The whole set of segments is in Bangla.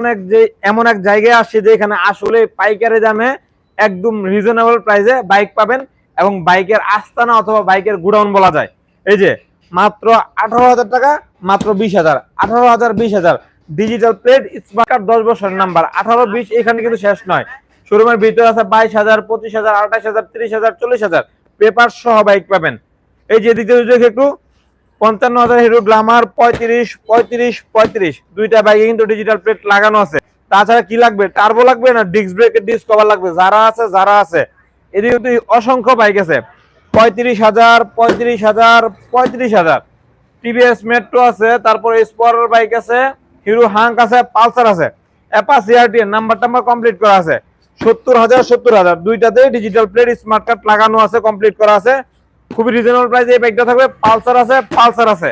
অনেক যে, এমন এক জায়গায় আসছে যে এখানে আসলে পাইকারি দামে একদম রিজনেবল প্রাইসে বাইক পাবেন এবং বাইকের আস্তানা অথবা বাইকের গুডাউন বলা যায়। এই যে, মাত্র আঠারো হাজার টাকা, মাত্র বিশ হাজার। আঠারো হাজার, বিশ হাজার। ডিজিটাল প্লেট স্মার্ট দশ বছরের নাম্বার আঠারো, বিশ এখানে কিন্তু শেষ নয়। শোরুমের ভিতরে আছে বাইশ হাজার, পঁচিশ হাজার, আঠাশ হাজার, তিরিশ হাজার, চল্লিশ হাজার। পেপার সহ বাইক পাবেন। এই যে দিকে একটু। পঞ্চান্ন হাজার হিরো গ্লামার, পঁয়ত্রিশ পঁয়ত্রিশ পঁয়ত্রিশ। দুইটা বাইকে কিন্তু ডিজিটাল প্লেট লাগানো আছে। তাছাড়া কি লাগবে? টার্বো লাগবে না? ডিস্ক ব্রেকের ডিস্ক কভার লাগবে? যারা আছে যারা আছে। এদিকে কিন্তু অসংখ্য বাইক আছে। পঁয়ত্রিশ হাজার পঁয়ত্রিশ হাজার পঁয়ত্রিশ হাজার। টিভিএস মেট্রো আছে, তারপরে স্পোর্টের বাইক আছে হিরো হাঙ্ক আছে পালসার আছে। অ্যাপাস সিআরটি নাম্বার টাম্বার কমপ্লিট করা আছে। সত্তর হাজার সত্তর হাজার। দুইটাতে ডিজিটাল প্লেট স্মার্ট কার্ড লাগানো আছে কমপ্লিট করা আছে। খুবই রিজনেবল প্রাইসে এই বাইকটা থাকবে। পালসার আছে পালসার আছে।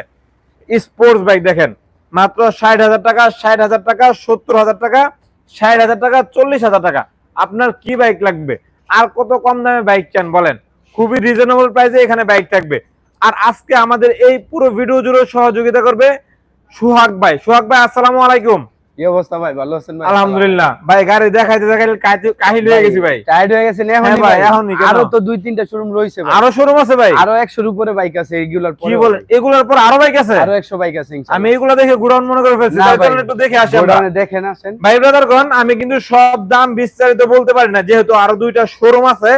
স্পোর্টস বাইক দেখেন। মাত্র ষাট হাজার টাকা, ষাট হাজার টাকা, সত্তর হাজার টাকা, ষাট হাজার টাকা, চল্লিশ হাজার টাকা। আপনার কি বাইক লাগবে? আর কত কম দামে বাইক চান বলেন? খুবই রিজনেবল প্রাইসে এখানে বাইক থাকবে। আর আজকে আমাদের এই পুরো ভিডিও জুড়ে সহযোগিতা করবে সুহাগ ভাই। সুহাগ ভাই, আসসালামু আলাইকুম। কি অবস্থা ভাই? ভালো আছেন ভাই? আলহামদুলিল্লাহ। ভাই গাড়ি দেখাইতে দেখাইতে কাহি- কাহিল হয়ে গেছি ভাই। টায়ার্ড হয়ে গেছেন? এখন ভাই, আরও তো দুই তিনটা শোরুম রয়েছে ভাই। আরও শোরুম আছে ভাই? আরও 100 এর উপরে বাইক আছে রেগুলার কি বলেন এগুলোর পর আরও বাইক আছে? আরও 100 বাইক আছে আমি এগুলো দেখে গুডাউন মনে করে ফেলছি। না তাই ভাই, চলুন একটু দেখে আসি আমরা। দেখেন আসেন। ভাই ব্রাদারগণ আমি কিন্তু সব দাম বিস্তারিত বলতে পারি না। যেহেতু আরও দুইটা শোরুম আছে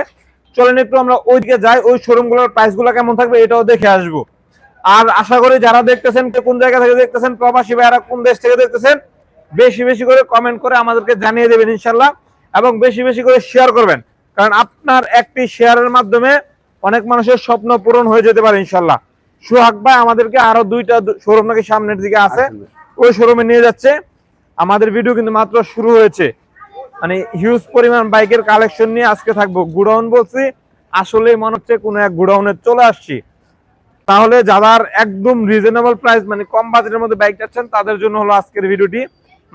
চলেন একটু আমরা ওইদিকে যাই। ওই শোরুমগুলোর প্রাইসগুলো কেমন থাকবে এটাও দেখে আসব। আর আশা করি যারা দেখতেছেন কোন জায়গা থেকে দেখতেছেন প্রবাসী ভাইয়ারা কোন দেশ থেকে দেখতেছেন বেশি বেশি করে কমেন্ট করে আমাদেরকে জানিয়ে দেবেন ইনশাল্লাহ এবং বেশি বেশি করে শেয়ার করবেন। কারণ আপনার একটি শেয়ারের মাধ্যমে অনেক মানুষের স্বপ্ন পূরণ হয়ে যেতে পারে ইনশাল্লাহ সুহাগ ভাই আমাদেরকে আরও দুইটা শোরুম নাকি সামনের দিকে আছে। ওই শোরুমে নিয়ে যাচ্ছে। আমাদের ভিডিও কিন্তু মাত্র শুরু হয়েছে। মানে হিউজ পরিমাণ বাইকের কালেকশন নিয়ে আজকে থাকব। গুডাউন বলছি আসলে মনে হচ্ছে কোনো এক গুডাউনে চলে আসছি। তাহলে যারা একদম রিজনেবল প্রাইস মানে কম বাজেটের মধ্যে বাইক চাচ্ছেন তাদের জন্য হলো আজকের ভিডিওটি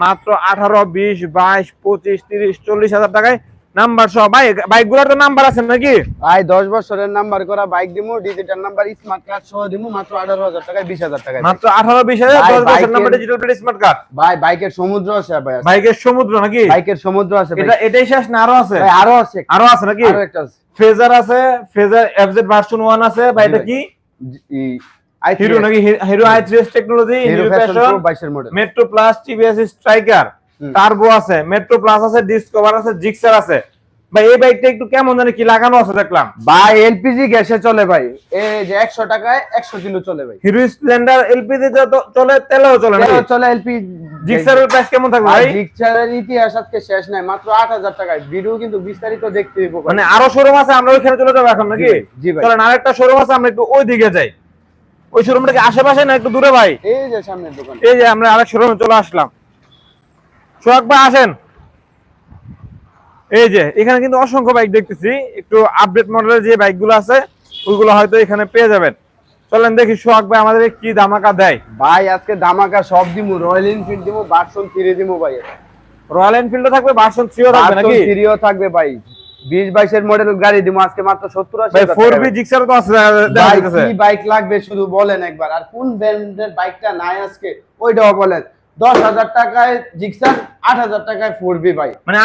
মাত্র আঠারো বিশ বাইশ পঁচিশ তিরিশ চল্লিশ হাজার টাকায় নাম্বার সহ। ভাই বাইকগুলোর তো নাম্বার আছে নাকি? ভাই 10 বছরের নাম্বার করা বাইক দিমু ডিজিটাল নাম্বার স্মার্ট কার্ড সহ দিমু মাত্র 18000 টাকায় 20000 টাকায়। মাত্র আঠারো বিশ হাজার দশ বছর নাম্বার ডিজিটাল স্মার্ট কার্ড ভাই বাইকের সমুদ্র আছে ভাই বাইকের সমুদ্র নাকি? বাইকের সমুদ্র আছে এটা এটাই শেষ না? আরও আছে? ভাই, আরও আছে। আরও আছে নাকি? আরও একটা আছে। ফেজার আছে ফেজার এফজেড ভার্সন ওয়ান আছে। ভাই এটা কি? হিরো নাকি Hero technology Hero fashion passion 22 এর model Metro plus TVS Striker turbo আছে মেট্রো প্লাস আছে ডিসকভার আছে জিক্সার আছে। ভাই এই বাইকটা একটু কেমন জানি কি লাগানো আছে দেখলাম। ভাই এলপিজি গ্যাসে চলে ভাই। এই যে 100 টাকায় 100 কিলো চলে ভাই। হিরো স্প্লেন্ডার এলপিজি চলে তেলেও চলে তেল চলে এলপি জিক্সারের প্রাইস কেমন থাকবে ভাই জিক্সারের ইতিহাস আজকে শেষ নাই মাত্র 8000 টাকায়। ভিডিও কিন্তু বিস্তারিত দেখতে দিব মানে আরও শোরুম আছে আমরা ওইখানে চলে যাব এখন নাকি? জি ভাই। চলেন আরেকটা শোরুম আছে আমরা একটু ওই দিকে যাই। ওই শোরুমটা কি আশেপাশে না একটু দূরে ভাই? এই যে সামনের দোকান। এই যে আমরা আরেক শোরুমে চলে আসলাম। সোহাগ ভাই আসেন। এই যে এখানে কিন্তু অসংখ্য বাইক দেখতেছি। একটু আপডেট মডেলের যে বাইকগুলো আছে ওইগুলো হয়তো এখানে পেয়ে যাবেন। চলেন দেখি সোহাগ ভাই আমাদের কি ধামাকা দেয়। ভাই আজকে ধামাকা সব দিমু রয়্যাল এনফিল্ড দিমু ভার্সন 3 দিমু ভাই। রয়্যাল এনফিল্ডও থাকবে ভার্সন থ্রিও থাকবে নাকি? 3 থাকবে ভাই। 20 22 এর মডেল গাড়ি দিমু আজকে মাত্র 70 80 ভাই ফোর বি জিক্সারও তো আছে দেখা ভাই যাইতেছে। কি বাইক লাগবে শুধু বলেন একবার। আর কোন ব্র্যান্ডের বাইকটা নাই আজকে ওইটাও বলেন। 10000 টাকায় জিক্সার 8000 টাকায় 4B ভাই। মানে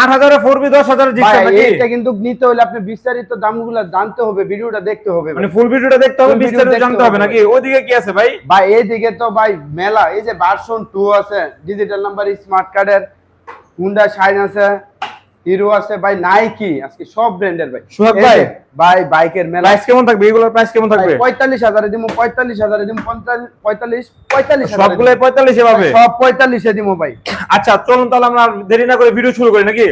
জিক্সার নাকি? এইটা কিন্তু নিতে হলে আপনি বিস্তারিত দামগুলো জানতে হবে ভিডিওটা দেখতে হবে মানে ফুল ভিডিওটা দেখতে হবে বিস্তারিত জানতে হবে নাকি? ওইদিকে কি আছে ভাই? ভাই এইদিকে তো ভাই মেলা এই যে ভার্সন টু আছে ডিজিটাল নাম্বার স্মার্ট কার্ডের হুন্ডা শাইন আছে হিরো আছে ভাই নাইকি আজকে সব ব্র্যান্ডের ভাই। সোহাগ ভাই। ভাই বাইকের মেলা। প্রাইস কেমন থাকবে? এগুলোর প্রাইস কেমন থাকবে? পঁয়তাল্লিশ হাজারে দিব পঁয়তাল্লিশ হাজারে দিব পঁয়তাল্লিশ পঁয়তাল্লিশ সবগুলোই পঁয়তাল্লিশে পাবে সব পঁয়তাল্লিশে দিব ভাই। আচ্ছা চলুন তাহলে আমরা দেরি না করে ভিডিও শুরু করি নাকি?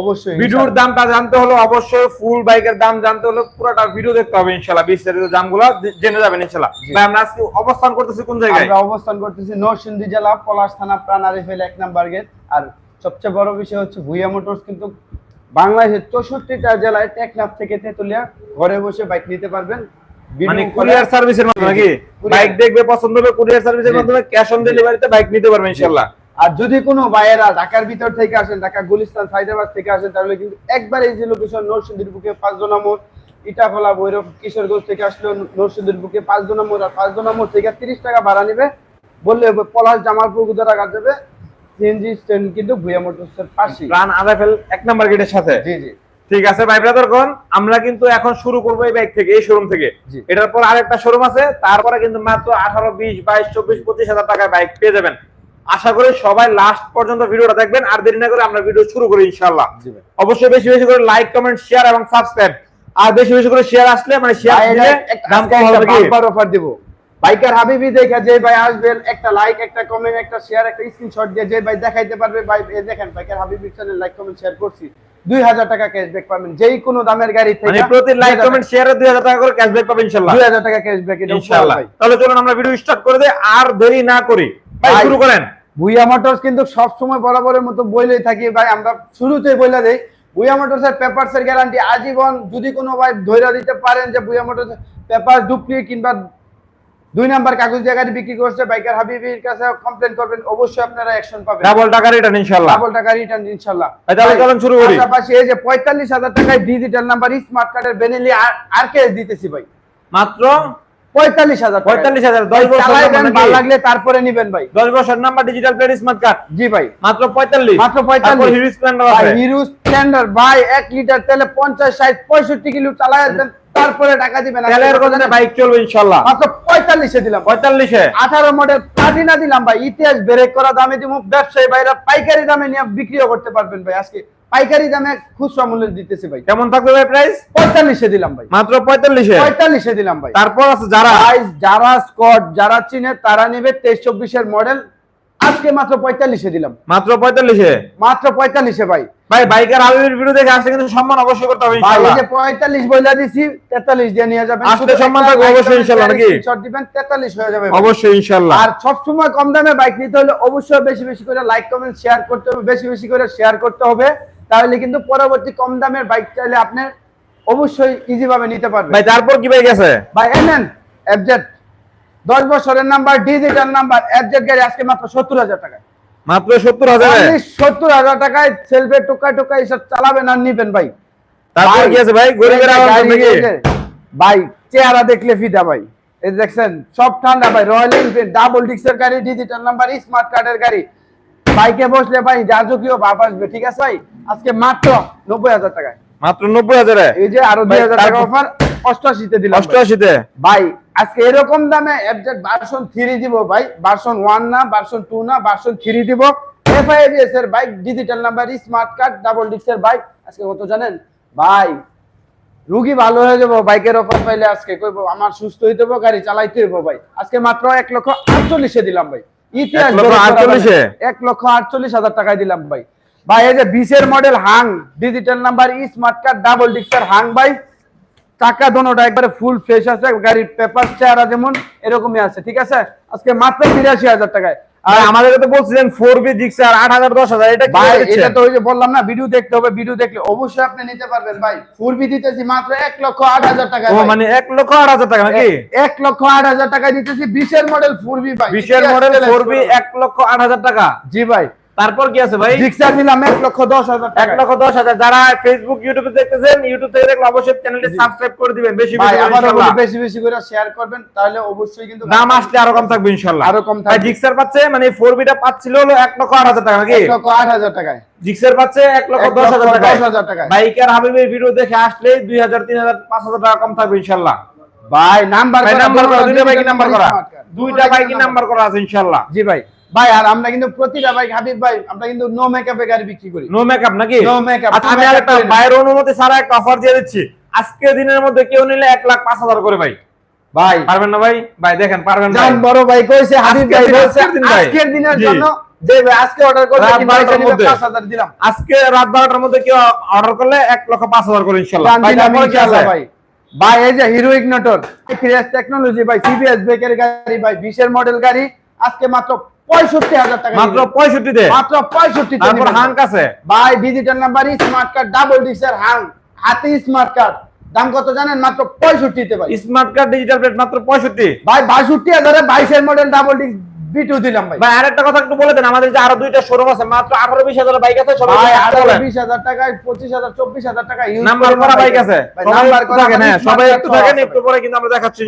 অবশ্যই ভিডিওর দামটা জানতে হলে অবশ্যই ফুল বাইকের দাম জানতে হলে পুরোটা ভিডিও দেখতে হবে ইনশাল্লাহ বিস্তারিত দামগুলো জেনে যাবেন ইনশাল্লাহ। ভাই আমরা আজকে অবস্থান করতেছি কোন জায়গায়? আমরা অবস্থান করতেছি নরসিংদী জেলা পলাশ থানা প্রাণ আরিফেল এক নাম্বার গেট আর সবচেয়ে বড় বিষয় হচ্ছে ভুইয়া মোটরস কিন্তু বাংলাদেশের চৌষট্টিটা জেলায় টেকনাফ থেকে তেতুলিয়া ঘরে বসে বাইক নিতে পারবেন। মানে Video কুরিয়ার করে- সার্ভিসের মাধ্যমে নাকি? বাইক দেখবে পছন্দ হবে কুরিয়ার সার্ভিসের মাধ্যমে ক্যাশ অন ডেলিভারিতে বাইক নিতে পারবে ইনশাল্লাহ আর যদি কোনো ভাইয়েরা ঢাকার ভিতর থেকে আসেন ঢাকা গুলিস্তান থেকে আসেন তাহলে কিন্তু একবার এই যে লোকেশন নরসিংদীর বুকে পাঁচজনা মোড় ইটাখোলা ভৈরব কিশোরগঞ্জ থেকে আসলে নরসিংদীর বুকে পাঁচজনা মোড় আর পাঁচজনা মোড় থেকে তিরিশ টাকা ভাড়া নেবে। বললে পলাশ জামালপুর গুদারাঘাট যাবে। সিএনজি স্ট্যান্ড কিন্তু ভুয়া মোটরসের পাশেই। প্রাণ আদাফেল এক নাম্বার গেটের সাথে? জি জি। ঠিক আছে ভাই ব্রাদারগণ আমরা কিন্তু এখন শুরু করব এই বাইক থেকে এই শোরুম থেকে। এটার পর আরেকটা শোরুম আছে তারপরে কিন্তু মাত্র আঠারো বিশ বাইশ চব্বিশ পঁচিশ হাজার টাকায় বাইক পেয়ে যাবেন। আশা করি সবাই লাস্ট পর্যন্ত ভিডিওটা দেখবেন আর দেরি না করে আমরা ভিডিও শুরু করি ইনশাল্লাহ জি অবশ্যই বেশি বেশি করে লাইক কমেন্ট শেয়ার এবং সাবস্ক্রাইব আর বেশি বেশি করে শেয়ার আসলে মানে শেয়ার দিলে দাম কম হবে কি offer দিব। বাইকার হাবিবি দেখে যে ভাই আসবেন একটা লাইক একটা কমেন্ট একটা শেয়ার একটা স্ক্রিনশট দিয়ে যে ভাই দেখাইতে পারবে। ভাই দেখেন বাইকার হাবিবি চ্যানেল লাইক কমেন্ট শেয়ার করছি। দুই হাজার টাকা ক্যাশব্যাক পাবেন। যেই কোনো দামের গাড়ি মানে থেকে প্রতি লাইক কমেন্ট শেয়ারে দুই হাজার টাকা করে ক্যাশব্যাক পাবেন ইনশাল্লাহ। দুই হাজার টাকা ক্যাশব্যাক ইনশাল্লাহ। তাহলে চলুন আমরা ভিডিও স্টার্ট করে দেই। আর দেরি না করি। ভাই। শুরু করেন। ভুইয়া মোটরস কিন্তু সব সময় বরাবরের মতো বইলেই থাকি। ভাই আমরা শুরুতেই বলে দেই। ভুইয়া মোটরস এর পেপারস এর গ্যারান্টি আজীবন যদি কোনো ভাই ধৈর্য দিতে পারেন যে ভুইয়া মোটরস পেপার ডুপ্লিকেট কিংবা দুই নাম্বার কাগজ দিয়ে গাড়ি বিক্রি করছে বাইকার হাবিবির কাছে কমপ্লেন করবেন অবশ্যই আপনারা অ্যাকশন পাবেন। ডাবল টাকা রিটার্ন ইনশাল্লাহ ডাবল টাকা রিটার্ন ইনশাআল্লাহ। তাহলে চলুন শুরু করি। পাশাপাশি এই যে পঁয়তাল্লিশ হাজার টাকায় ডিজিটাল নাম্বার স্মার্ট কার্ডের বেনেলি আর কে দিতেছি ভাই? মাত্র? পঁয়তাল্লিশ হাজার পঁয়তাল্লিশ হাজার দশ বছর ভালো লাগলে তারপরে নিবেন ভাই। দশ বছর number digital plate smart card জি ভাই। মাত্র পঁয়তাল্লিশ। মাত্র 45 হিরো স্প্লেন্ডার আছে। হিরো স্প্লেন্ডার ভাই এক লিটার তেলে পঞ্চাশ ষাট পঁয়ষট্টি কিলো চালায় দেন। তারপরে টাকা দিবেন তেলের গন্ধে বাইক চলবে ইনশাল্লাহ মাত্র পঁয়তাল্লিশে দিলাম। পঁয়তাল্লিশে? আঠারো মডেল প্লাটিনা দিলাম ভাই ইতিহাস ব্রেক করা দামে দিব ব্যবসায়ী ভাইরা পাইকারি দামে নিয়ে বিক্রিও করতে পারবেন ভাই। আজকে পাইকারি দামে খুচরা মূল্যে দিতেছি ভাই। কেমন থাকবে ভাই প্রাইস পঁয়তাল্লিশে দিলাম ভাই। মাত্র পঁয়তাল্লিশে? পঁয়তাল্লিশে দিলাম ভাই। তারপর আছে যারা? যারা স্কট যারা চিনে তারা নেবে তেইশ চব্বিশের মডেল আজকে মাত্র পঁয়তাল্লিশে দিলাম। মাত্র পঁয়তাল্লিশে? মাত্র পঁয়তাল্লিশে ভাই। ভাই বাইকের আবির ভিডিও দেখে আসলে কিন্তু সম্মান অবশ্যই করতে হবে ভাই এই যে পঁয়তাল্লিশ বইলা দিছি তেতাল্লিশ দিয়ে নিয়ে যাবেন। আসলে সম্মান থাকবে অবশ্যই ইনশাল্লাহ, নাকি? screenshot দিবেন তেতাল্লিশ হয়ে যাবে অবশ্যই ইনশাল্লাহ আর সবসময় কম দামে বাইক নিতে হলে অবশ্যই বেশি বেশি করে লাইক কমেন্ট শেয়ার করতে হবে বেশি বেশি করে শেয়ার করতে হবে। তাহলে কিন্তু পরবর্তী কম দামের বাইক চাইলে আপনি অবশ্যই ইজি ভাবে নিতে পারবেন। ভাই তারপর কি বাইক আছে? ভাই এনেন এফজেড দশ বছরের নাম্বার ডিজিটাল নাম্বার এফজেড গাড়ি আজকে মাত্র সত্তর হাজার টাকা মাত্র সত্তর হাজারে? সত্তর হাজার টাকায় সেলফে টোকায় টোকায় এসব চালাবেন আর নিবেন ভাই। তারপর কি আছে গরিবের ভাই চেহারা দেখলে ফিদা ভাই। এই দেখছেন সব ঠান্ডা ভাই। রয়্যাল এনফিল্ড ডাবল ডিক্সের গাড়ি ডিজিটাল নাম্বার স্মার্ট কার্ডের গাড়ি। বাইকে বসলে ভাই রাজকীয় ভাব আসবে ঠিক আছে ভাই? আজকে মাত্র নব্বই হাজার টাকায়। মাত্র নব্বই হাজারে? এই যে আরও দুই হাজার টাকা অফার অষ্টআশিতে দিলাম অষ্টআশিতে? ভাই আজকে এরকম দামে এফজেড ভার্সন থ্রি দিব ভাই। ভার্সন ওয়ান না ভার্সন টু না ভার্সন থ্রি দিব। এর bike digital number smart card double bike আজকে কত জানেন? ভাই রুগী ভালো হয়ে যাব বাইকের অফার পাইলে আজকে কইবো আমার সুস্থ হইতে গাড়ি চালাইতে হইবো ভাই। আজকে মাত্র এক লক্ষ আটচল্লিশে দিলাম ভাই। ইতিহাস এক লক্ষ আটচল্লিশে? হাজার টাকায় দিলাম ভাই। ভাই এই যে বিশের model Hang digital number smart card double ডিক্সের হাং ভাই। টাকা দোনোটা একবারে ফুল ফ্রেশ আছে গাড়ির পেপার চেহারা যেমন এরকমই আছে ঠিক আছে? আজকে মাত্র বিরাশি হাজার টাকায়। আর আমাদেরকে তো বলছিলেন ফোর বি জিক্সার আট হাজার দশ হাজার এটা ভাই এটা তো ওই যে বললাম না ভিডিও দেখতে হবে ভিডিও দেখলে অবশ্যই আপনি নিতে পারবেন ভাই। ফুরবি দিতেছি মাত্র এক লক্ষ আট হাজার টাকা ও মানে এক লক্ষ আট হাজার টাকা নাকি? এক লক্ষ আট হাজার টাকা দিতেছি বিশের মডেল ফুরবি ভাই। বিশের মডেল ফোর বি এক লক্ষ আট হাজার টাকা। জি ভাই। তারপর কি আছে ভাই? জিক্সার দিলাম এক লক্ষ দশ হাজার এক লক্ষ দশ হাজার। যারা ফেসবুক ইউটিউবে দেখতেছেন ইউটিউব থেকে দেখলে অবশ্যই চ্যানেলটি সাবস্ক্রাইব করে দিবেন বেশি বেশি বেশি বেশি করে শেয়ার করবেন তাহলে অবশ্যই কিন্তু দাম আসলে আরও কম থাকবে ইনশাল্লাহ। আরও কম থাকবে। জিক্সার পাচ্ছে মানে ফোর বিটা পাচ্ছিল হলো এক লক্ষ আট হাজার টাকা নাকি? এক লক্ষ আট হাজার টাকায়। জিক্সার পাচ্ছে এক লক্ষ এক দশ লক্ষ হাজার টাকা দশ হাজার টাকায়। বাইকার হাবিবের ভিডিও দেখে আসলে দুই হাজার তিন হাজার পাঁচ হাজার টাকা কম থাকবে ইনশাল্লাহ। ভাই নাম্বার করা দুইটা বাইকি নাম্বার করা। দুইটা দুটো নাম্বার করা আছে ইনশাল্লাহ। জি ভাই। ভাই আর আমরা কিন্তু প্রতিটা বাইক হাবিব ভাই আমরা কিন্তু নো মেকআপে গাড়ি বিক্রি করি। নো মেকআপ নাকি? No makeup, আচ্ছা আমি আর একটা না। বাইরের অনুমতি ছাড়া একটা অফার দিয়ে দিচ্ছি। আজকে দিনের মধ্যে কেউ নিলে এক লাখ পাঁচ হাজার করে ভাই। ভাই। পারবেন না ভাই? ভাই দেখেন পারবেন ভাই। জান বড় ভাই কইছে হাবিব ভাই বলছে আজকের দিন ভাই। আজকের দিনের জন্য যে আজকে অর্ডার করবে রাত কি ভাই বারোটার মধ্যে। 5000 দিলাম। আজকে রাত বারোটার মধ্যে কেউ অর্ডার করলে লক্ষ করে ভাই দিলাম তারপরে কি ইনশাআল্লাহ ভাই। ভাই এই যে হিরো ইগনোটর ক্রিয়াস টেকনোলজি ভাই সিবিএস ব্রেকের গাড়ি ভাই 20 এর মডেল গাড়ি আজকে মাত্র 65000 টাকা মাত্র পঁয়ষট্টিতে? মাত্র 65 তারপর হাঙ্ক আছে? ভাই digital number smart card double ডিক্সের হাং হাতে স্মার্ট কার্ড দাম কত জানেন? মাত্র 65 ভাই। স্মার্ট কার্ড ডিজিটাল প্লেট মাত্র পঁয়ষট্টি? ভাই 62000 এ 22 মডেল ডাবল ডিক্স বিটু দিলাম ভাই। ভাই আরেকটা কথা একটু বলে দেন আমাদের যে আরও দুইটা শোরুম আছে মাত্র আঠারো বিশ হাজার বাইক আছে ভাই। বিশ হাজার টাকায় পঁচিশ হাজার চব্বিশ হাজার টাকা ইউজ নাম্বার করা বাইক আছে। সবাই একটু থাকেন হ্যাঁ সবাই একটু থাকেন একটু পরে কিন্তু আমরা দেখাচ্ছি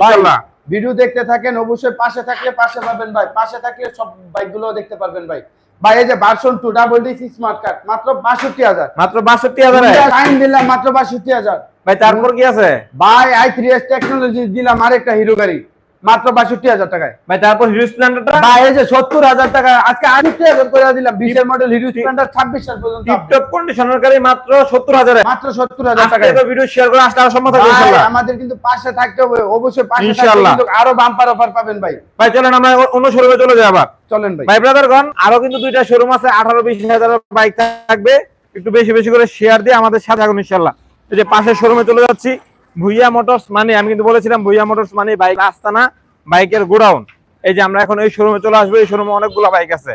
ভিডিও দেখতে থাকেন অবশ্যই পাশে থাকলে পাশে পাবেন ভাই। পাশে থাকলে সব বাইকগুলো দেখতে পারবেন ভাই। ভাই এই যে version two double disc smart card মাত্র বাষট্টি হাজার। মাত্র বাষট্টি হাজার টাইম দিলাম মাত্র বাষট্টি হাজার। ভাই তারপর কি আছে? ভাই আই থ্রি এস টেকনোলজি দিলাম আরেকটা হিরো গাড়ি। মাত্র বাষট্টি হাজার টাকায়। ভাই তারপর হিরো স্প্লেন্ডারটা? ভাই এই যে সত্তর হাজার টাকা আজকে হাজার করে দিলাম বিশের মডেল হিরো স্প্লেন্ডার ছাব্বিশ সাল পর্যন্ত টিপটপ কন্ডিশনার গাড়ি মাত্র সত্তর হাজারে। মাত্র সত্তর হাজার তো ভিডিও শেয়ার করে আসলে আরও থাকবে আমাদের কিন্তু পাশে থাকতে হবে অবশ্যই পাশে ইনশাআল্লাহ। আরও বাম্পার অফার পাবেন ভাই। ভাই চলেন আমরা অন্য শোরুমে চলে যাই আবার। চলেন ভাই। ভাই ব্রাদারগণ আরও কিন্তু দুইটা শোরুম আছে আঠারো বিশ হাজার বাইক থাকবে। একটু বেশি বেশি করে শেয়ার দিয়ে আমাদের সাথে থাকুন ইনশাল্লাহ। এই যে পাশের শোরুমে চলে যাচ্ছি। ভুইয়া মোটরস মানে আমি কিন্তু বলেছিলাম ভুইয়া মোটরস মানে বাইক আস্তানা বাইকের গোডাউন। এই যে আমরা এখন এই শোরুমে চলে আসব, এই শোরুমে অনেকগুলো বাইক আছে।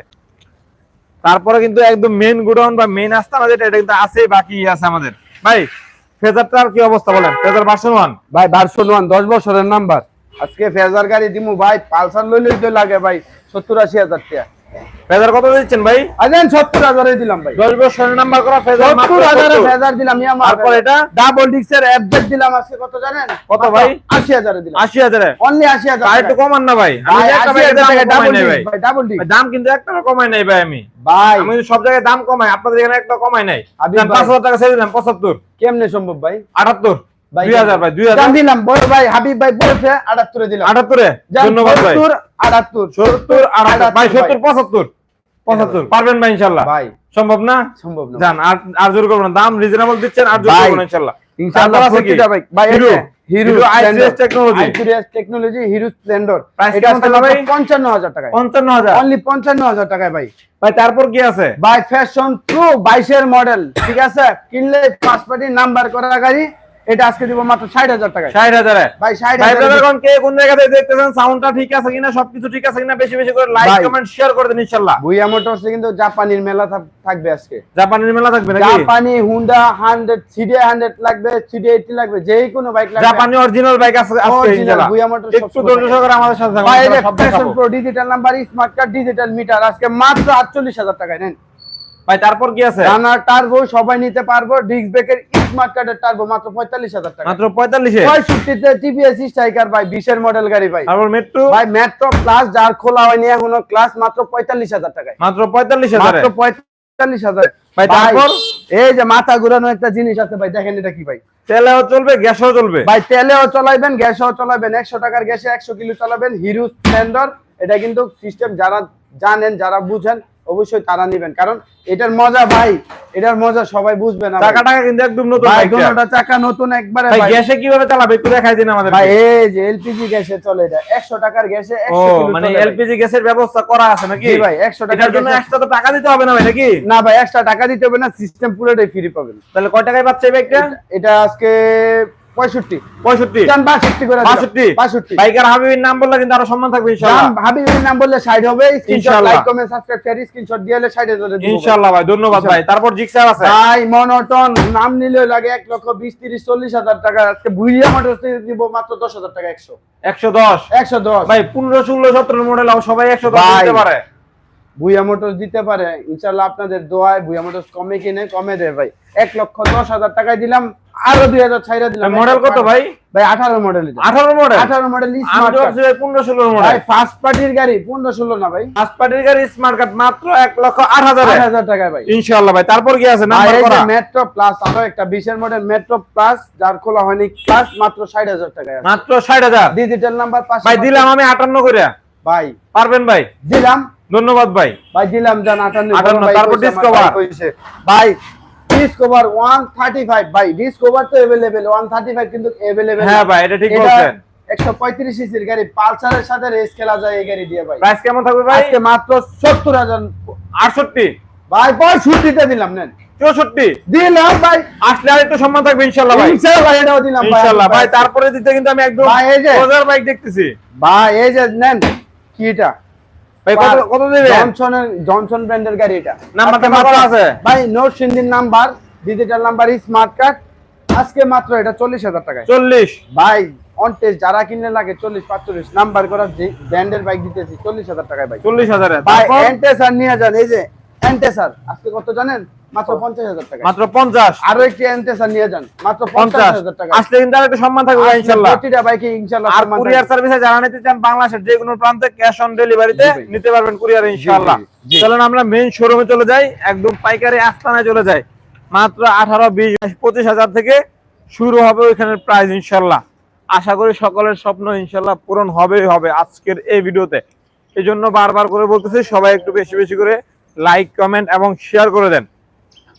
তারপরে কিন্তু একদম মেন গোডাউন বা মেন আস্তানা যেটা, এটা কিন্তু আছে বাকি আছে আমাদের। ভাই, ফেজারটার কি অবস্থা বলেন? ফেজার ভার্সন ওয়ান ভাই ভার্সন ওয়ান দশ বছরের নাম্বার আজকে ফেজার গাড়ি দিমু, ভাই, পালসার লইলেই তো লাগে, ভাই, সত্তর আশি হাজার টাকা। ফেজার কত দিচ্ছেন ভাই? আজেন সত্তর হাজারে দিলাম ভাই। দশ বছরের নাম্বার করা ফেজার ফেজার দিলাম ইয়ামা তারপর এটা? ডাবল ডিক্সের অ্যাপডেট দিলাম আজকে কত জানেন? কত ভাই? দিলাম। অনলি আর একটু কমান না ভাই। আমি একটা টাকা ডাবল ডিক্স ভাই। ডাবল ডিক্স দাম কিন্তু একটা কমাই নাই ভাই আমি। ভাই। আমি সব জায়গায় দাম কমাই আপনাদের এখানে একটা কমাই নাই। পাঁচ হাজার টাকা ছেড়ে দিলাম পঁচাত্তর। কেমনে সম্ভব ভাই? আটাত্তর। ভাই, দুই হাজার ভাই দুই হাজার। দাম দিলাম বড় ভাই হাবিব ভাই বলছে আটাত্তরে দিলাম। আটাত্তরে? যান, ধন্যবাদ ভাই। আটাত্তর সত্তর ভাই সত্তর পঁচাত্তর। পঁচাত্তর পারবেন ভাই ইনশাল্লাহ। ভাই। সম্ভব না? সম্ভব না। যান আর আর জোর করব না। দাম রিজনেবল দিচ্ছেন আর জোর করব না ইনশাল্লাহ। ইনশাআল্লাহ তারপর কি? প্রতিটা ভাই। Hero Hero Hero ICS technology ICS technology Hero Splendor এটা কেমন ভাই? টাকায়। অনলি টাকায় ভাই। ভাই তারপর কি আছে? বাই ফ্যাশন ট্রু বাইশের মডেল ঠিক আছে? কিনলে পাঁচ পার্টি নাম্বার করা গাড়ি এটা আজকে দিব মাত্র ষাট হাজার টাকায়। ষাট হাজারে? ভাই ষাট হাজার কে কোন জায়গা থেকে দেখতেছেন? সাউন্ডটা ঠিক আছে কিনা? সবকিছু ঠিক আছে কিনা? বেশি বেশি করে লাইক কমেন্ট শেয়ার করে দিন ইনশাআল্লাহ ভুইয়া মোটরসে কিন্তু জাপানির মেলা থাকবে আজকে। জাপানের মেলা থাকবে নাকি? জাপানি হুন্ডা হান্ড্রেড সিডি হান্ড্রেড লাগবে সিডি এইটি লাগবে যেই কোনো বাইক লাগবে। জাপানি অরিজিনাল বাইক আছে আজকে ইনশাআল্লাহ ভুইয়া একটু ধৈর্য আমাদের সাথে থাকুন Passion Pro digital number smart card digital meter আজকে মাত্র আটচল্লিশ হাজার টাকায় নেন। ভাই তারপর কি আছে? রানার টার্বো সবাই নিতে পারব ডিস্ক ব্রেকের স্মার্ট কার্ডের টার্বো মাত্র পঁয়তাল্লিশ হাজার টাকা। মাত্র পঁয়তাল্লিশে? পঁয়ষট্টিতে টিভিএস স্ট্রাইকার ভাই বিশের মডেল গাড়ি ভাই। তারপর মেট্রো ভাই মেট্রো প্লাস যার খোলা হয়নি এখনও ক্লাস মাত্র পঁয়তাল্লিশ হাজার টাকায়। মাত্র পঁয়তাল্লিশ হাজারে? মাত্র পঁয়তাল্লিশ হাজার। ভাই, তারপর? এই যে মাথা ঘুরানো একটা জিনিস আছে ভাই দেখেন এটা কি ভাই? তেলেও চলবে গ্যাসও চলবে? ভাই তেলেও চালাবেন গ্যাসও চালাবেন একশো টাকার গ্যাসে একশো কিলো চালাবেন হিরো স্প্লেন্ডার। এটা কিন্তু সিস্টেম যারা জানেন যারা বুঝেন অবশ্যই তারা নিবেন। কারণ এটার মজা ভাই এটার মজা সবাই বুঝবে না ভাই। টাকা টাকা কিন্তু একদম নতুন ভাই বাইকটা। চাকা নতুন একবারে ভাই ভাই। গ্যাসে কীভাবে চালাবে? একটু দেখাই দিন আমাদের ভাই এই যে এলপিজি গ্যাসে চলে এটা। একশো টাকার গ্যাসে ও একশো কিলো মানে এলপিজি গ্যাসের ব্যবস্থা করা আছে নাকি? ভাই, 100 টাকার এটার জন্য এক্সট্রা তো টাকা দিতে হবে না ভাই নাকি? না ভাই এক্সট্রা টাকা দিতে হবে না সিস্টেম পুরোটাই ফ্রি পাবেন। তাহলে কয় টাকায় পাচ্ছে এই বাইকটা? এটা আজকে পঁয়ষট্টি। পঁয়ষট্টি। বাষট্টি করে বাষট্টি। বাষট্টি। বাইকার হাবিবের নাম বললে কিন্তু আরও সম্মান থাকবে ইনশাআল্লাহ হাবিবের নাম বললে সাইড হবে। Screenshot like comment subscribe share screenshot দিয়ে হলে ধরে দিব ভাই ধন্যবাদ ভাই। তারপর জিক্সার আছে? ভাই মনোটন নাম নিলে লাগে এক লক্ষ বিশ তিরিশ চল্লিশ হাজার টাকা। আজকে দিব মাত্র দশ হাজার টাকা একশো। একশো দশ? একশো দশ। ভাই পনেরো ষোলো সতেরো মডেল সবাই একশো দশ। পারে। ভুইয়া মোটরস দিতে পারে। ইনশাল্লাহ আপনাদের দোয়ায় ভুইয়া মোটরস কমে কিনে কমে দেয় ভাই। এক লক্ষ দশ হাজার টাকায় দিলাম আরও দুই হাজার ছাইরা দিলাম। মডেল কত ভাই? ভাই আঠারো মডেল আঠারো মডেল আঠারো মডেল পনেরো ষোলো ভাই মডেল ফার্স্ট পার্টির গাড়ি পনেরো ষোলো না ভাই। ফার্স্ট পার্টির গাড়ি স্মার্ট কার্ড মাত্র এক লক্ষ আট হাজার। আট হাজার টাকায় ভাই। ইনশাল্লাহ ভাই তারপর কি আছে? মেট্রো প্লাস আরও একটা বিশের মডেল মেট্রো প্লাস যার খোলা হয়নি প্লাস মাত্র ষাট হাজার টাকায় মাত্র ষাট হাজার। ডিজিটাল নাম্বার পাঁচ ভাই দিলাম আমি আটান্ন করে ভাই। পারবেন ভাই? দিলাম। ধন্যবাদ ভাই। ভাই দিলাম জান আটান্ন 58 ভাই তারপর Discover। ভাই ডিসকভার ওয়ান থার্টি ফাইভ ভাই ডিসকভার তো থার্টি ফাইভ কিন্তু এভেলেবেল হ্যাঁ ভাই এটা ঠিক বলছেন। একশো পঁয়ত্রিশ সিসির গাড়ি পালসারের সাথে রেস খেলা যায় এই গাড়ি দিয়ে ভাই। প্রাইস কেমন থাকবে ভাই? আজকে মাত্র সত্তর হাজার আটষট্টি। ভাই পঁয়ষট্টিতে দিলাম নেন। চৌষট্টি। দিলাম ভাই। আসলে আর একটু সম্মান থাকবে ইনশাল্লাহ ভাই। ইনশাআল্লাহ ভাই এটাও দিলাম ভাই ইনশাল্লাহ ভাই তারপরে দিতে কিন্তু আমি একদম ভাই, এই যে- রোজার বাইক দেখতেছি। ভাই এই যে নেন কি এটা ভাই কত কত দিবেন? জনসনের জনসন ব্র্যান্ডের গাড়ি এটা। নাম্বারটা মাত্র- আছে? ভাই নোট সিন্দির number digital number smart card আজকে মাত্র এটা চল্লিশ হাজার টাকায়। চল্লিশ। ভাই অন টেস্ট যারা কিনলে লাগে চল্লিশ পাঁচচল্লিশ। নাম্বার করা ব্র্যান্ডের বাইক দিতেছি চল্লিশ হাজার টাকায় ভাই চল্লিশ হাজারে ভাই এন্টেসার নিয়ে যান এই যে এন্টেসার আজকে কত জানেন? মাত্র পঞ্চাশ হাজার টাকা। মাত্র আরও নিয়ে যান মাত্র টাকা। আসলে কিন্তু একটা সম্মান থাকবে ভাই, ইনশাল্লাহ। প্রতিটা বাইকে ইনশাল্লাহ আর কুরিয়ার সার্ভিসে যারা নিতে চান বাংলাদেশের যে কোনো প্রান্তে ক্যাশ অন ডেলিভারিতে নিতে পারবেন কুরিয়ার ইনশাআল্লাহ। চলেন আমরা মেইন শোরুমে চলে যাই একদম পাইকারি আস্তানায় চলে যাই। মাত্র আঠারো বিশ পঁচিশ হাজার থেকে শুরু হবে ওইখানের প্রাইস ইনশাল্লাহ। আশা করি সকলের স্বপ্ন ইনশাল্লাহ পূরণ হবেই হবে আজকের এই ভিডিওতে। এই জন্য বারবার করে বলতেছি সবাই একটু বেশি বেশি করে লাইক কমেন্ট এবং শেয়ার করে দেন।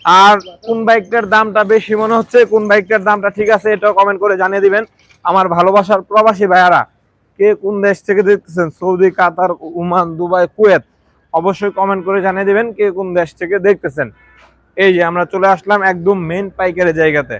আর কোন বাইকটার দামটা বেশি মনে হচ্ছে কোন বাইকটার দামটা ঠিক আছে এটাও কমেন্ট করে জানিয়ে দিবেন। আমার ভালোবাসার প্রবাসী ভাইয়ারা কে কোন দেশ থেকে দেখতেছেন? Saudi Qatar Oman Dubai Kuwait? অবশ্যই কমেন্ট করে জানিয়ে দিবেন কে কোন দেশ থেকে দেখতেছেন। এই যে আমরা চলে আসলাম একদম মেইন পাইকারি জায়গাতে।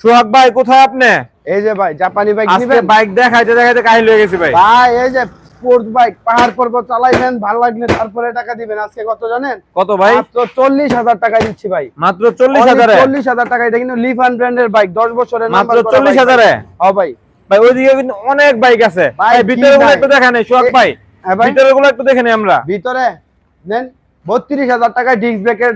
সোহাগ ভাই কোথায় আপনি? এই যে ভাই জাপানি বাইক নিবেন? বাইক দেখাইতে দেখাইতে কাহিল হয়ে গেছি ভাই। ভাই এই যে স্পোর্টস বাইক পাহাড় পর্বত চালাইবেন ভালো লাগলে তারপরে টাকা দিবেন। আজকে কত জানেন? কত ভাই? মাত্র চল্লিশ হাজার টাকা দিচ্ছি ভাই। মাত্র চল্লিশ হাজারে? চল্লিশ হাজার টাকা এটা কিন্তু লিফান ব্র্যান্ডের বাইক দশ বছরের মাত্র চল্লিশ হাজারে? ভাই। ভাই। ভাই ওইদিকে কিন্তু অনেক বাইক আছে। ভাই, ভিতরে গুলো একটু দেখেন সোহাগ ভাই। হ্যাঁ ভিতরে গুলো একটু দেখে আমরা। ভিতরে নেন বত্রিশ হাজার টাকা ডিস্ক ব্রেকের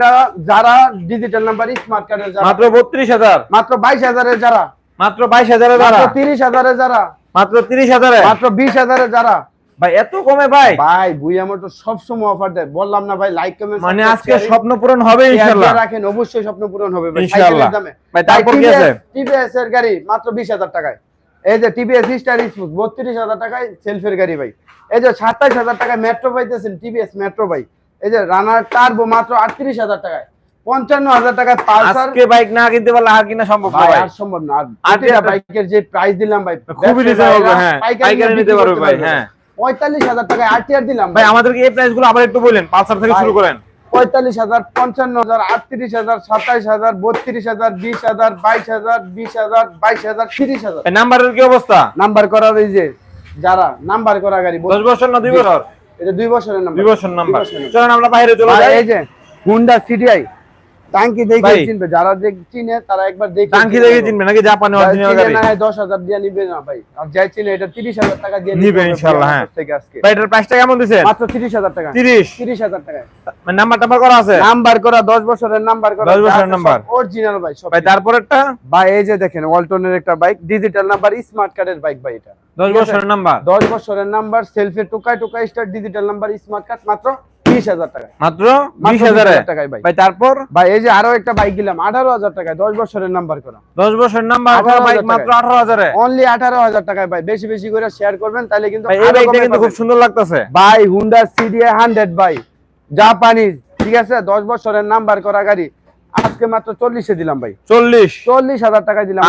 যারা ডিজিটাল নাম্বার স্মার্ট কার্ডের যারা। মাত্র বত্রিশ হাজার? মাত্র বাইশ হাজারের যারা। মাত্র বাইশ হাজারে যারা? মাত্র তিরিশ হাজারের যারা। মাত্র তিরিশ হাজারে? মাত্র বিশ হাজারের যারা। ভাই এত কমে ভাই। ভাই বুইয়া মোটর সবসময় অফার দেয়। বললাম না ভাই লাইক কমেন্ট মানে আজকে স্বপ্ন পূরণ হবে ইনশাল্লাহ। রাখেন অবশ্যই স্বপ্ন পূরণ হবে ভাই। ইনশাআল্লাহ। ভাই, তারপর কি আছে? টিভিএস এর গাড়ি মাত্র বিশ হাজার টাকায়। এই যে টিভিএস স্টার স্মুথ বত্রিশ হাজার টাকায় সেলফের গাড়ি ভাই। এই যে সাতাইশ হাজার টাকায় মেট্রো পাইতেছেন টিভিএস মেট্রো ভাই। এই যে রানার টার্বো মাত্র আটত্রিশ হাজার টাকায়। পঞ্চান্ন হাজার টাকায় পালসার আজকে বাইক না কিনতে পারলে আর কিনা সম্ভব না আর সম্ভব না। আর বাইকের যে প্রাইস দিলাম ভাই খুবই হ্যাঁ, পাইকারি পাইকারি নিতে পারবে ভাই, হ্যাঁ। পঁয়তাল্লিশ হাজার টাকায় আরটিআর দিলাম ভাই আমাদেরকে এই প্রাইসগুলো আবার একটু বললেন পালসার থেকে শুরু করেন। পঁয়তাল্লিশ হাজার পঞ্চান্ন হাজার আটত্রিশ হাজার সাতাইশ হাজার বত্রিশ হাজার বিশ হাজার বাইশ হাজার বিশ হাজার বাইশ হাজার তিরিশ হাজার। নাম্বারের কি অবস্থা? নাম্বার করার এই যে যারা নাম্বার করা গাড়ি দশ বছর না দুই বছর? এটা দুই বছরের নাম্বার। দুই বছর নাম্বার। চলেন আমরা বাইরে চলে যাই। এই যে হুন্ডা সিটিআই টাঙ্কি দেখে ভাই। চিনবে যারা দেখ চিনে তারা একবার দেখে টাঙ্কি দেখে চিনবে নাকি জাপানি অরিজিনাল গাড়ি? না হয় দিয়ে নিবে না ভাই। আর যাই চিনে এটা তিরিশ হাজার টাকা দিয়ে নিবে ইনশাআল্লাহ, হ্যাঁ। থেকে আজকে। ভাই এটার প্রাইসটা কেমন দিছেন মাত্র তিরিশ হাজার টাকা। তিরিশ। তিরিশ হাজার টাকা। মানে নাম্বার টাম্বার করা আছে? নাম্বার করা দশ বছরের নাম্বার করা 10 বছরের নাম্বার। অরিজিনাল ভাই সব ভাই তারপরেরটা? ভাই এই যে দেখেন ওয়ালটনের একটা বাইক ডিজিটাল নাম্বার স্মার্ট কার্ডের বাইক ভাই এটা। দশ ঠিক আছে? বছরের নাম্বার দশ বছরের number selfie Tukai star digital number smart card মাত্র বিশ হাজার টাকা মাত্র মাত্র বিশ হাজারে? 20,000 টাকায় ভাই। ভাই তারপর? ভাই এই যে আরও একটা বাইক দিলাম আঠারো হাজার টাকায় দশ বছরের নাম্বার করা দশ বছরের নাম্বার 18,000 বাইক মাত্র আঠারো হাজারে? অনলি আঠারো হাজার টাকায় ভাই। বেশি বেশি করে শেয়ার করবেন তাহলে কিন্তু এই বাইকটা কিন্তু খুব সুন্দর লাগতেছে। ভাই হুন্ডা সিডিএ হান্ড্রেড ভাই। জাপানিজ ঠিক আছে? দশ বছরের নাম্বার করা গাড়ি। আজকে মাত্র চল্লিশে দিলাম ভাই। চল্লিশ? চল্লিশ হাজার টাকা দিলাম।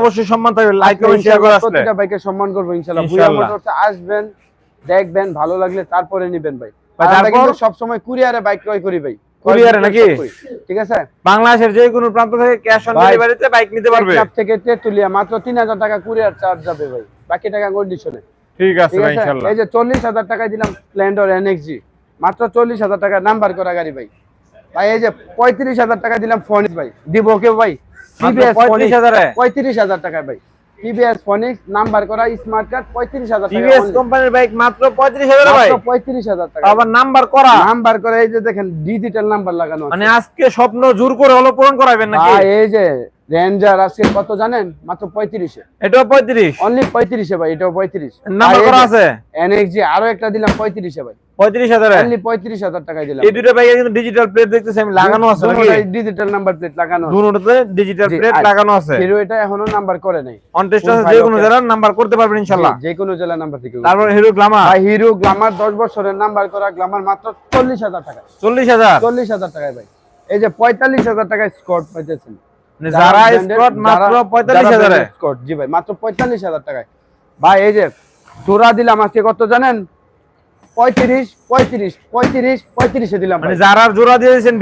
অবশ্যই সম্মান থাকবে। লাইক শেয়ার করে বাইকে সম্মান করব ইনশাল্লাহ। আসবেন দেখবেন ভালো লাগলে তারপরে নিবেন ভাই। সবসময় কুরিয়ারে বাইক ক্রয় করি ভাই। কুরিয়ারে নাকি? ঠিক আছে? বাংলাদেশের যে কোনো প্রান্ত থেকে ক্যাশ অন ভাই, ডেলিভারিতে বাইক নিতে পারবে? থেকে তেতুলিয়া মাত্র তিন হাজার টাকা কুরিয়ার চার্জ যাবে ভাই বাকি টাকা কন্ডিশনে ঠিক আছে ভাই ইনশাআল্লাহ এই যে হাজার টাকা দিলাম স্প্লেন্ডার এনএক্সজি মাত্র চল্লিশ হাজার টাকা নাম্বার করা গাড়ি ভাই। ভাই এই যে পঁয়ত্রিশ হাজার টাকা দিলাম ভাই দিব ওকে ভাই? টিভিএস পঁয়ত্রিশ হাজারে? পঁয়ত্রিশ হাজার টাকা ভাই। টিভিএস ফোনিক্স নাম্বার করা স্মার্ট কার্ড পঁয়ত্রিশ হাজার টিভিএস কোম্পানির বাইক মাত্র পঁয়ত্রিশ হাজারে ভাই? মাত্র পঁয়ত্রিশ হাজার টাকা। আবার নাম্বার করা? নাম্বার করে এই যে দেখেন ডিজিটাল নাম্বার লাগানো আছে। মানে আজকে স্বপ্ন জোর করে হলো পূরণ করাবেন নাকি? ভাই এই যে রেঞ্জার আজকে কত জানেন? মাত্র পঁয়ত্রিশে। এটাও পঁয়ত্রিশ? অনলি পঁয়ত্রিশে ভাই এটাও পঁয়ত্রিশ। নাম্বার করা আছে? এনএক্সজি আরও একটা দিলাম পঁয়ত্রিশে ভাই। পঁয়ত্রিশ হাজারে পঁয়ত্রিশ হাজার টাকায় দিলাম। এই দুটো বাইকে কিন্তু ডিজিটাল প্লেট দেখতেছি আমি লাগানো আছে ডিজিটাল নাম্বার প্লেট লাগানো দুটোতে ডিজিটাল প্লেট লাগানো আছে। হিরো এটা এখনও নাম্বার করে নাই। অনটেস্ট কোন আছে যে কোনো জেলার নাম্বার করতে পারবেন ইনশাআল্লাহ যে কোনো জেলা নাম্বার থেকে। তারপর হিরো গ্লামার ভাই হিরো গ্লামার দশ বছরের নাম্বার করা গ্লামার মাত্র চল্লিশ হাজার টাকা টাকায় ভাই। এই যে পঁয়তাল্লিশ হাজার টাকায় স্কট পাইতেছেন। মানে যারা মাত্র স্কট জি ভাই মাত্র পঁয়তাল্লিশ হাজার টাকায়। ভাই এই যে চোরা দিলাম আজকে কত জানেন? পঁয়ত্রিশ পঁয়ত্রিশ পঁয়ত্রিশ পঁয়ত্রিশে দিলাম মানে। যারা জোড়া দিয়েছেন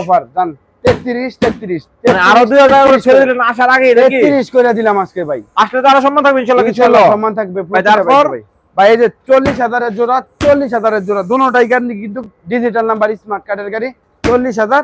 অফার জান। তেত্রিশ তেত্রিশ মানে আরও দুই হাজার করে ছেড়ে দিলেন আসার আগে তেত্রিশ করে দিলাম আজকে ভাই। আসলে সম্মান থাকবে ইনশাআল্লাহ কিছু সম্মান থাকবে তারপর? ভাই। এই যে চল্লিশ হাজারের জোড়া চল্লিশ হাজারের জোড়া দুটাই গাড়ি কিন্তু ডিজিটাল নাম্বার স্মার্ট কার্ডের গাড়ি। চল্লিশ হাজার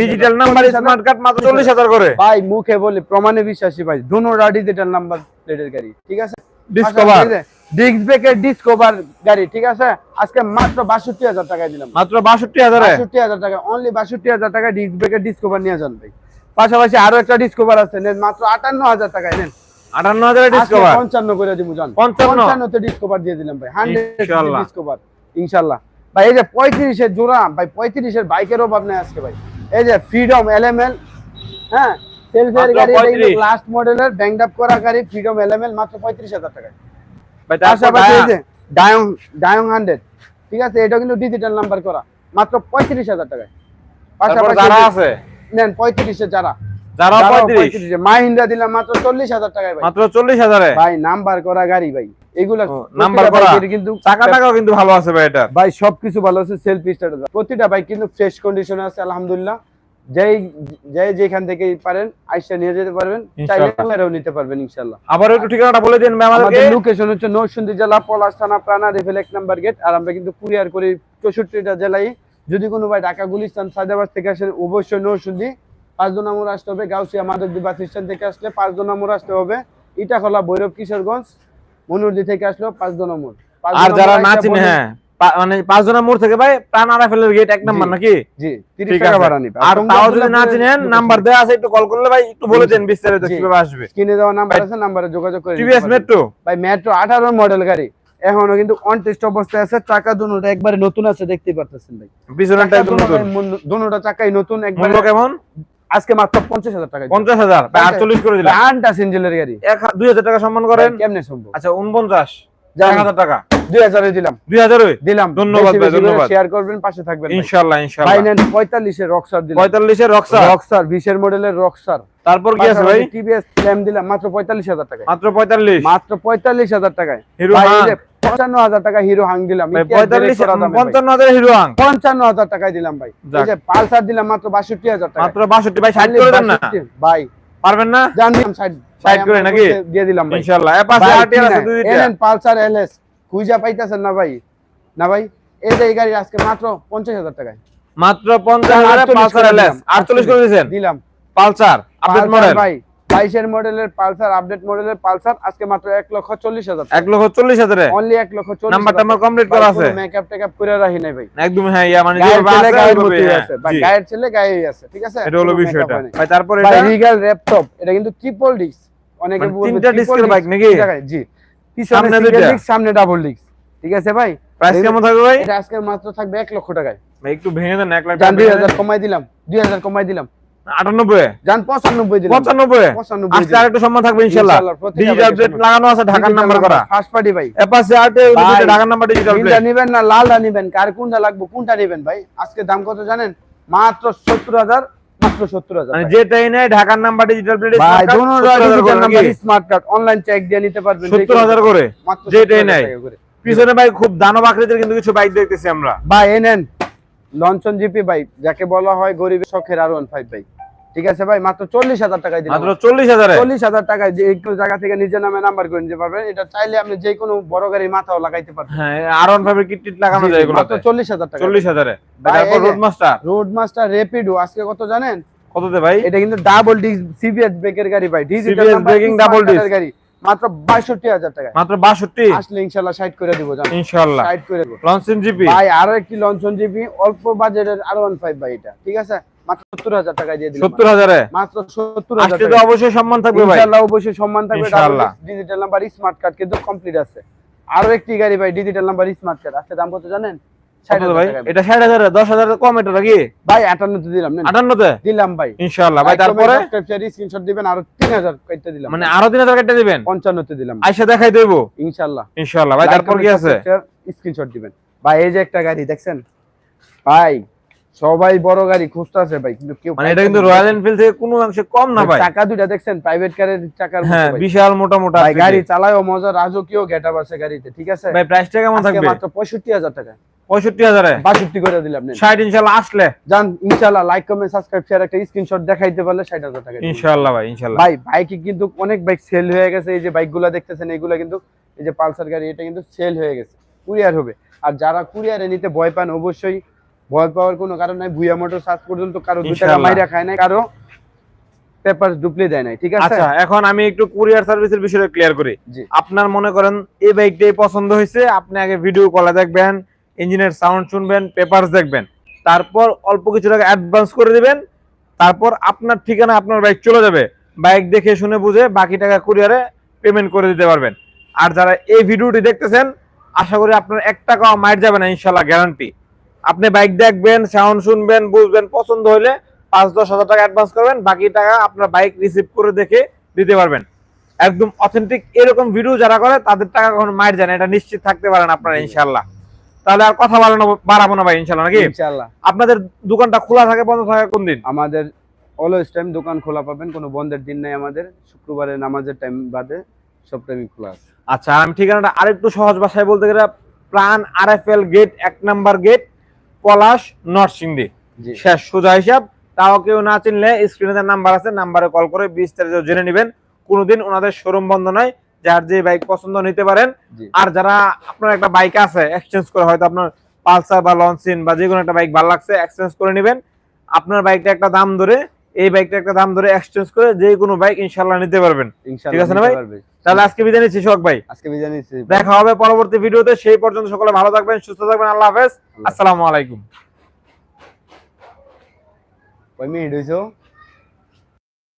ডিজিটাল নাম্বার স্মার্ট কার্ড মাত্র চল্লিশ হাজার করে। ভাই মুখে বলি প্রমাণে বিশ্বাসী ভাই দুটা ডিজিটাল নাম্বার প্লেটের গাড়ি ঠিক আছে? ডিসকভার ডিস্ক ব্রেকের ডিসকভার গাড়ি ঠিক আছে? আজকে মাত্র বাষট্টি হাজার টাকায় দিলাম। মাত্র বাষট্টি হাজারে? বাষট্টি হাজার টাকা অনলি বাষট্টি হাজার টাকা ডিস্ক ব্রেকের ডিসকভার নিয়ে যান ভাই। পাশাপাশি আরও একটা ডিসকভার আছে নেন মাত্র আটান্ন হাজার টাকায় নেন। আটান্ন হাজারে ডিসকভার পঞ্চান্ন করে দিব জান। পঞ্চান্নতে ডিসকভার দিয়ে দিলাম ভাই হান্ড্রেড। ডিসকভার ইনশাল্লাহ ভাই এই যে পঁয়ত্রিশের জোড়া ভাই পঁয়ত্রিশের বাইকের অভাব নেই আজকে ভাই। এই যে ফ্রিডম এলএমএল হ্যাঁ? সেলফের মাত্র গাড়ি লাস্ট মডেলের ব্যাংড আপ করা গাড়ি ফ্রিডম এলএমএল মাত্র পঁয়ত্রিশ হাজার টাকায়। পাশাপাশি এই যে ডায়ং ডায়ং হান্ড্রেড ঠিক আছে? এটা কিন্তু ডিজিটাল নাম্বার করা। মাত্র পঁয়ত্রিশ হাজার টাকায়। পাশাপাশি যারা আছে? নেন পঁয়ত্রিশে যারা। যারা যারা পঁয়ত্রিশ? মাহিন্দ্রা দিলাম মাত্র চল্লিশ হাজার টাকায় ভাই। মাত্র চল্লিশ হাজারে? ভাই নাম্বার করা গাড়ি ভাই। এগুলা নাম্বার করা। কিন্তু চাকা টাকাও কিন্তু ভালো আছে ভাই এটা। ভাই সবকিছু ভালো আছে সেলফ স্টার্টার প্রতিটা বাইক কিন্তু ফ্রেশ কন্ডিশনে আছে আলহামদুলিল্লাহ। যেই যেখান থেকে পারেন আইসা নিয়ে যেতে পারবেন। চাইলে। নিতে পারবেন ইনশাআল্লাহ। আবার একটু ঠিকানাটা বলে দিন আমাদেরকে আমাদের লোকেশন হচ্ছে নরসিংদী জেলা পলাশ থানা প্রাণা এক নাম্বার গেট আর আমরা কিন্তু কুরিয়ার করি চৌষট্টিটা জেলায়। যদি কোনো ভাই ঢাকা গুলিস্তান সায়দাবাদ থেকে আসেন অবশ্যই নরসিংদী। পাঁচ দু নম্বর আসতে হবে গাউসিয়া মাধবদী বাস স্ট্যান্ড থেকে আসলে পাঁচ দু নম্বর আসতে হবে। ইটাখলা ভৈরব কিশোরগঞ্জ মনুরদি থেকে আসলেও পাঁচ দু নম্বর। পাঁচ আর যারা না চিনে হ্যাঁ। মানে পাঁচ জনের মোড় থেকে ভাই প্রাণ আরাফেলের গেট এক নাম্বার নাকি? জি তিরিশ ঠিক টাকা ভাড়া নিবে। আর তাও যদি না চিনেন নাম্বার দেওয়া আছে একটু কল করলে ভাই একটু বলে দেন বিস্তারিত জি। কীভাবে আসবে। স্ক্রিনে দেওয়া নাম্বার আছে নাম্বারে যোগাযোগ করে টিভিএস মেট্রো ভাই মেট্রো আঠারো মডেল গাড়ি। এখনও কিন্তু অন টেস্ট অবস্থায় আছে চাকা দুটোটা একবারে নতুন আছে দেখতেই পারতেছেন ভাই। পিছনেরটা একদম নতুন। দুটোটা চাকাই নতুন একবারে কেমন? আজকে মাত্র পঞ্চাশ হাজার টাকা। পঞ্চাশ হাজার। আটচল্লিশ করে দিলাম। আনটা সিঞ্জেলের গাড়ি। দুই হাজার টাকা সম্মান করেন। কেমনে সম্ভব? আচ্ছা উনপঞ্চাশ এক হাজার টাকা। দুই হাজারে দিলাম। দুই হাজার? দিলাম। ধন্যবাদ ভাই, ধন্যবাদ। শেয়ার করবেন পাশে থাকবেন রক্সার দিলাম। রক্সার মডেলের রক্সার তারপর কি আছে ভাই? টিভিএস স্ল্যাম দিলাম মাত্র টাকায়। মাত্র মাত্র টাকায়। হিরো পঞ্চান্ন হাজার টাকা হিরো হাং দিলাম। ভাই। পঞ্চান্ন হাজার হিরো হাং পঞ্চান্ন হাজার টাকায় দিলাম পালসার দিলাম মাত্র বাষট্টি হাজার টাকা মাত্র বাষট্টি। ভাই ষাট করে দেন না? ভাই। পারবেন না? জান দিলাম ষাট ষাট করে নাকি? দিয়ে দিলাম ইনশাল্লাহ এ পালসার এলএস খুঁজা পাইতেছেন না ভাই? না ভাই? এই যে এই গাড়ি আজকে মাত্র পঞ্চাশ হাজার টাকায়। মাত্র পঞ্চাশ হাজার পালসার এলএস। দিলাম। আটচল্লিশ করে দিয়েছেন? দিলাম। পালসার আপডেট মডেল ভাই বাইশের মডেলের পালসার আপডেট মডেলের পালসার আজকে মাত্র এক লক্ষ চল্লিশ হাজার এক লক্ষ চল্লিশ হাজারে? অনলি এক লক্ষ চল্লিশ নাম্বার টাম্বার কমপ্লিট করা আছে। মেকআপ টেকআপ করে রাখি নাই ভাই। একদম হ্যাঁ ইয়া মানে গায়ের ছেলে হ্যাঁ, গায়ের ছেলে গায়েই আছে ঠিক আছে? এটা হলো বিষয়টা। ভাই তারপর এটা রিগাল ল্যাপটপ এটা কিন্তু ট্রিপল ডিস্ক অনেকে মানে তিনটা ডিস্কের বাইক নাকি? জি। লাল সামনে ডাবল ঠিক আছে ভাই? প্রাইস কেমন থাকবে ভাই? এটা আজকে মাত্র থাকবে 1 লক্ষ টাকায়। ভাই একটু ভেঙে দেন 1 2000 কমাই দিলাম 2000 কমাই দিলাম। 98 জান 95 দিলাম। 95 95 আজকে আরেকটু সম্মান থাকবে ইনশাআল্লাহ। ডিজিটাল প্লেট লাগানো আছে ঢাকার নাম্বার করা। ফার্স্ট পার্টি ভাই। আটে ঢাকার নাম্বার ডিজিটাল প্লেট কোনটা নেবেন না নেবেন? কার কোনটা লাগবে কোনটা নেবেন ভাই? আজকে দাম কত জানেন? মাত্র 70000 যেটাই নেই ঢাকার number digital plate smart card online check দিয়ে নিতে পারবেন। সত্তর হাজার করে যেটাই নেয়। পিছনে ভাই খুব দানব আকৃতির কিন্তু কিছু বাইক দেখতেছি আমরা। ভাই এনেন লঞ্চন জিপি বাইক যাকে বলা হয় গরিবের শখের আর ওয়ান ফাইভ ভাই। ঠিক আছে ভাই মাত্র চল্লিশ হাজার টাকায় দিলাম। মাত্র চল্লিশ হাজারে? চল্লিশ হাজার টাকায় যে কোনো জায়গা থেকে নিজের নামে নাম্বার করে নিতে পারবেন। এটা চাইলে আপনি যে কোনো বড় গাড়ি মাথাও লাগাইতে পারবেন। হ্যাঁ আর ওয়ান ফাইভ কিট লাগানো যায় এগুলো মাত্র চল্লিশ হাজার টাকা চল্লিশ হাজারে। তারপর Road Master Road Master Rapido আজকে কত জানেন? কততে ভাই? এটা কিন্তু ডাবল ডিস্ক সিবিএস ব্রেকের গাড়ি ভাই। Digital braking double disc। গাড়ি। মাত্র বাষট্টি হাজার টাকা মাত্র বাষট্টি? আসলে ইনশাল্লাহ সাইড করে দিব জান। ইনশাল্লাহ। সাইড করে দেবো। লঞ্চন জিপি ভাই আরও একটি লঞ্চন জিবি অল্প বাজেটের আর ওয়ান ফাইভ ভাই এটা। ঠিক আছে? মাত্র টাকায় দিয়ে দিলাম। মাত্র আজকে তো অবশ্যই সম্মান থাকবে ভাই। ইনশাআল্লাহ অবশ্যই সম্মান থাকবে। ইনশাআল্লাহ। ডিজিটাল নাম্বার স্মার্ট কার্ড কিন্তু কমপ্লিট আছে। আরও একটি গাড়ি ভাই ডিজিটাল নাম্বার স্মার্ট কার্ড আজকে দাম কত জানেন? ষাট কত হাজার ভাই? এটা ষাট হাজারে? কম এটা নাকি? ভাই আটান্নতে দিলাম নেন। আটান্নতে? দিলাম ভাই। ইনশাল্লাহ ভাই তারপরে? স্ক্রিনশট দিবেন আরও দিলাম। মানে আরও তিন হাজার কেটে দিবেন? পঞ্চান্নতে দিলাম। আইসা দেখাই দেবো। ভাই তারপর কি আছে? স্ক্রিনশট দিবেন। ভাই এই যে একটা গাড়ি দেখছেন? ভাই সবাই বড় গাড়ি খুঁজতেছে ভাই কিন্তু কেউ মানে এটা কিন্তু রয়্যাল এনফিল্ড থেকে কোনো অংশে কম না ভাই চাকা দুইটা দেখছেন প্রাইভেট কারের চাকার মতো হ্যাঁ বিশাল মোটা মোটা ভাই গাড়ি চালায়ও মজা রাজকীয় গেটআপ আছে গাড়িতে ঠিক আছে? ভাই প্রাইসটা কেমন থাকবে? মাত্র পঁয়ষট্টি হাজার টাকা। পঁয়ষট্টি হাজারে? বাষট্টি করে দিলাম নেন। ষাট ইনশাল্লাহ আসলে। ইনশাল্লাহ লাইক কমেন্ট সাবস্ক্রাইব শেয়ার একটা স্ক্রিনশট দেখাইতে পারলে ষাট হাজার টাকা। ইনশাল্লাহ ভাই ইনশাল্লাহ। ভাই বাইকে কিন্তু অনেক বাইক সেল হয়ে গেছে এই যে বাইকগুলো দেখতেছেন এগুলো কিন্তু এই যে পালসার গাড়ি এটা কিন্তু সেল হয়ে গেছে। কুরিয়ার হবে। আর যারা কুরিয়ারে নিতে ভয় পান অবশ্যই ভয় পাওয়ার কোনো কারণ নাই ভুয়া মোটর আজ পর্যন্ত কারও দু টাকা। মাইরা খায় নাই কারও পেপার ডুপ্লি দেয় নাই ঠিক আছে? আচ্ছা এখন আমি একটু কুরিয়ার সার্ভিসের বিষয়ে ক্লিয়ার করি। আপনার মনে করেন এই বাইকটাই পছন্দ হয়েছে আপনি আগে ভিডিও কলে দেখবেন ইঞ্জিনের সাউন্ড শুনবেন পেপারস দেখবেন। তারপর অল্প কিছু টাকা অ্যাডভান্স করে দিবেন তারপর আপনার ঠিকানা আপনার বাইক চলে যাবে। বাইক দেখে শুনে বুঝে বাকি টাকা কুরিয়ারে পেমেন্ট করে দিতে পারবেন। আর যারা এই ভিডিওটি দেখতেছেন আশা করি আপনার এক টাকাও মাইট যাবে না ইনশাল্লাহ গ্যারান্টি আপনি বাইক দেখবেন সাউন্ড শুনবেন বুঝবেন পছন্দ হলে পাঁচ দশ হাজার টাকা অ্যাডভান্স করবেন বাকি টাকা আপনার বাইক রিসিভ করে দেখে দিতে পারবেন। একদম অথেন্টিক এরকম ভিডিও যারা করে তাদের টাকা কখনো মাইর যায় না এটা নিশ্চিত থাকতে পারেন আপনারা ইনশাল্লাহ তাহলে আর কথা বাড়ানো বাড়াবো না ভাই ইনশাল্লাহ নাকি? ইনশাআল্লাহ। আপনাদের দোকানটা খোলা থাকে বন্ধ থাকে কোন দিন? আমাদের অলওয়েজ টাইম দোকান খোলা পাবেন কোনো বন্ধের দিন নাই আমাদের। শুক্রবারে নামাজের টাইম বাদে সব টাইমই খোলা আছে। আচ্ছা আমি ঠিকানাটা আরেকটু সহজ ভাষায় বলতে গেলে Pran R F L gate এক নাম্বার গেট পলাশ নরসিংদী। শেষ সোজা হিসাব তাও কেউ না চিনলে স্ক্রিনে নাম্বার আছে নাম্বারে কল করে বিস্তারিত জেনে নেবেন। কোনোদিন ওনাদের শোরুম বন্ধ নয় যার যে বাইক পছন্দ নিতে পারেন। আর যারা আপনার একটা বাইক আছে এক্সচেঞ্জ করে হয়তো আপনার পালসার বা লঞ্চিন বা যে কোনো একটা বাইক ভালো লাগছে এক্সচেঞ্জ করে নেবেন। আপনার বাইকটা একটা দাম ধরে এই বাইকটা একটা দাম ধরে এক্সচেঞ্জ করে যে কোনো বাইক ইনশাল্লাহ নিতে পারবেন। ঠিক আছে না ভাই? তাহলে আজকে বিদায় নিচ্ছি শোক ভাই। আজকে বিদায় নিচ্ছি। দেখা হবে পরবর্তী ভিডিওতে সেই পর্যন্ত সকলে ভালো থাকবেন সুস্থ থাকবেন আল্লাহ হাফেজ। আসসালামু আলাইকুম। কয় মিনিট হইছো